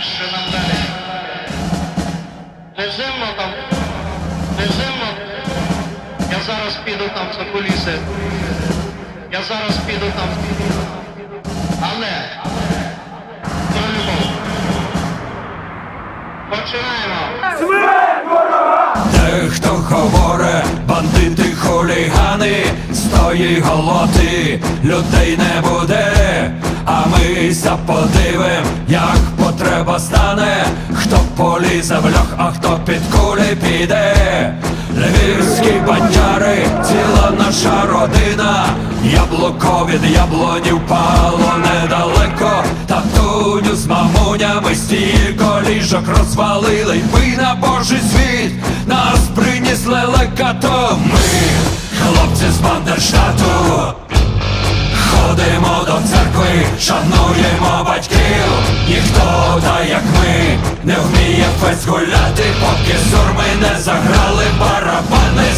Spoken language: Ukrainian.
Що нам далі? Не зимно там. Не зимно. Я зараз піду там за куліси. Я зараз піду там. Але. Про любов. Починаємо. Дехто говорить, бандити хулігани, з тої голоти людей не буде. А ми ся як потреба стане, хто полізе в льох, а хто під кулі піде. Львівські бандяри, ціла наша родина, яблуко від яблоні впало недалеко, татуню з мамунями стільки ліжок розвалили, ми на божий світ нас принесли лекато. Ми, хлопці з Бандерштату, ходимо до церкви, шануємо батьків. Не вміє фест гуляти, поки сурми не заграли, барабани.